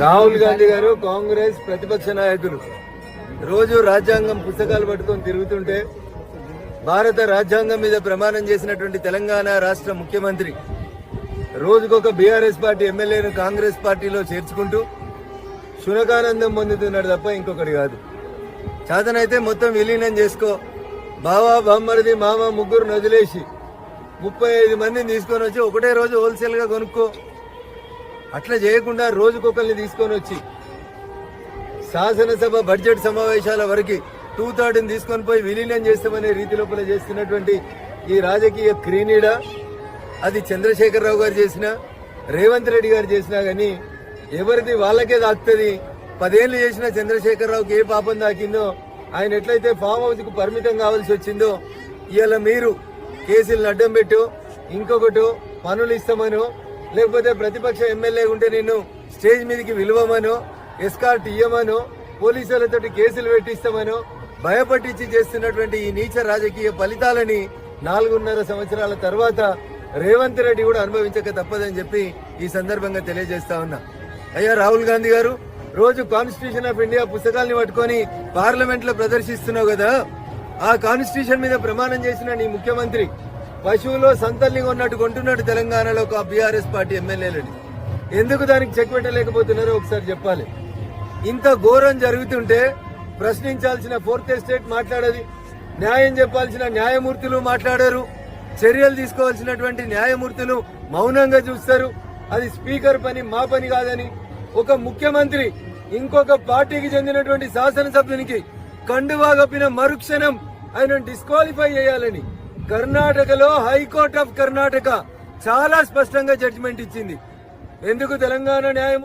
రాహుల్ గాంధీ గారు కాంగ్రెస్ ప్రతిపక్ష నాయకులు. రోజు రాజ్యాంగం పుస్తకాలు పట్టుకొని తిరుగుతుంటే భారత రాజ్యాంగం మీద ప్రమాణం చేసినటువంటి తెలంగాణ రాష్ట్ర ముఖ్యమంత్రి రోజుకొక బీఆర్ఎస్ పార్టీ ఎమ్మెల్యేను కాంగ్రెస్ పార్టీలో చేర్చుకుంటూ శునకానందం పొందుతున్నాడు తప్ప ఇంకొకటి కాదు. చేతనైతే మొత్తం విలీనం చేసుకో. బావా బామ్మరిది మామ ముగ్గురు వదిలేసి ముప్పై ఐదు మందిని తీసుకొని వచ్చి ఒకటే రోజు హోల్సేల్గా కొనుక్కో. అట్లా చేయకుండా రోజుకొకరిని తీసుకొని వచ్చి శాసనసభ బడ్జెట్ సమావేశాల వరకు టూ థర్డ్ని తీసుకొని పోయి విలీనం చేస్తామనే రీతి లోపల చేస్తున్నటువంటి ఈ రాజకీయ క్రీనీడ అది చంద్రశేఖరరావు గారు చేసిన రేవంత్ రెడ్డి గారు చేసినా కానీ ఎవరిది వాళ్ళకే దాక్తుంది? పదేళ్ళు చేసిన చంద్రశేఖరరావుకి ఏ పాపం దాకిందో ఆయన ఎట్లయితే ఫామ్ హౌస్కు పరిమితం కావాల్సి వచ్చిందో ఇవాళ మీరు కేసులను అడ్డం పెట్టు ఇంకొకటి పనులు ఇస్తామనో లేకపోతే ప్రతిపక్ష ఎమ్మెల్యే ఉంటే నేను స్టేజ్ మీదకి విలువమనో ఎస్కార్ట్ ఇయ్యమనో పోలీసులతోటి కేసులు పెట్టిస్తామనో భయపట్టించి చేస్తున్నటువంటి ఈ నీచ రాజకీయ ఫలితాలని నాలుగున్నర సంవత్సరాల తర్వాత రేవంత్ రెడ్డి కూడా అనుభవించక తప్పదని చెప్పి ఈ సందర్భంగా తెలియజేస్తా ఉన్నా. అయ్యా రాహుల్ గాంధీ గారు రోజు కాన్స్టిట్యూషన్ ఆఫ్ ఇండియా పుస్తకాల్ని పట్టుకొని పార్లమెంట్లో ప్రదర్శిస్తున్నావు కదా ఆ కాన్స్టిట్యూషన్ మీద ప్రమాణం చేసిన నీ ముఖ్యమంత్రి పశువులో సంతల్ని కొన్నట్టు కొంటున్నాడు తెలంగాణలో ఒక బీఆర్ఎస్ పార్టీ ఎమ్మెల్యేలని. ఎందుకు దానికి చెక్ పెట్టలేకపోతున్నారో ఒకసారి చెప్పాలి. ఇంత ఘోరం జరుగుతుంటే ప్రశ్నించాల్సిన ఫోర్త్ ఎస్టేట్ మాట్లాడేది. న్యాయం చెప్పాల్సిన న్యాయమూర్తులు మాట్లాడారు. చర్యలు తీసుకోవాల్సినటువంటి న్యాయమూర్తులు మౌనంగా చూస్తారు. అది స్పీకర్ పని మా పని కాదని ఒక ముఖ్యమంత్రి ఇంకొక పార్టీకి చెందినటువంటి శాసనసభ్యునికి కండువా కప్పిన మరుక్షణం ఆయన డిస్క్వాలిఫై చేయాలని కర్ణాటకలో హైకోర్ట్ ఆఫ్ కర్ణాటక చాలా స్పష్టంగా జడ్జిమెంట్ ఇచ్చింది. ఎందుకు తెలంగాణ న్యాయం